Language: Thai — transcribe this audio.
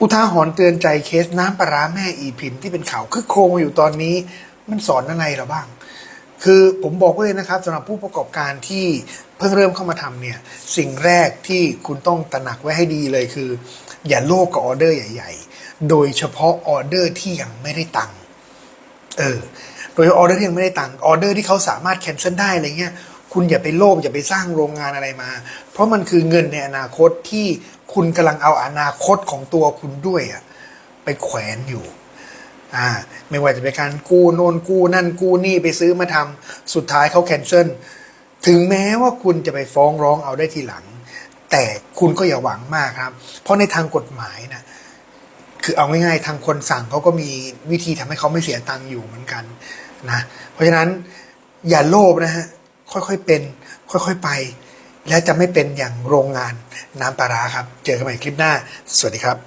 อุทาหรณ์เตือนใจเคสน้ำปลาร้าแม่อีพิมพ์ที่เป็นข่าวคึกโครมมาอยู่ตอนนี้มันสอนอะไรเราบ้าง คือผมบอกไว้เลยนะครับสำหรับผู้ประกอบการที่เพิ่งเริ่มเข้ามาทำเนี่ยสิ่งแรกที่คุณต้องตระหนักไว้ให้ดีเลยคือ อย่าโลภกับออเดอร์ใหญ่ ๆ โดยเฉพาะออเดอร์ที่ยังไม่ได้ตังค์เออโดยออเดอร์ที่ยังไม่ได้ตังค์ออเดอร์ที่เขาสามารถแคนเซิลได้อะไรเงี้ย คุณอย่าไปโลภอย่าไปสร้างโรงงานอะไรมา เพราะมันคือเงินในอนาคตที่คุณกำลังเอาอนาคตของตัวคุณด้วยอะไปแขวนอยู่อ่าไม่ว่าจะเป็นการกู้โน่นกู้นั่นกู้นี่ไปซื้อมาทำสุดท้ายเขาแคนเซิลถึงแม้ว่าคุณจะไปฟ้องร้องเอาได้ทีหลัง แต่คุณก็อย่าหวังมากครับ เพราะในทางกฎหมายนะคือเอาง่ายๆทางคนสั่งเขาก็มีวิธีทำให้เขาไม่เสียตังค์อยู่เหมือนกันนะเพราะฉะนั้นอย่าโลภนะฮะ ค่อยๆเป็น ค่อยๆไป และจะไม่เป็นอย่างโรงงานน้ำปลาร้าครับ เจอกันใหม่คลิปหน้า สวัสดีครับ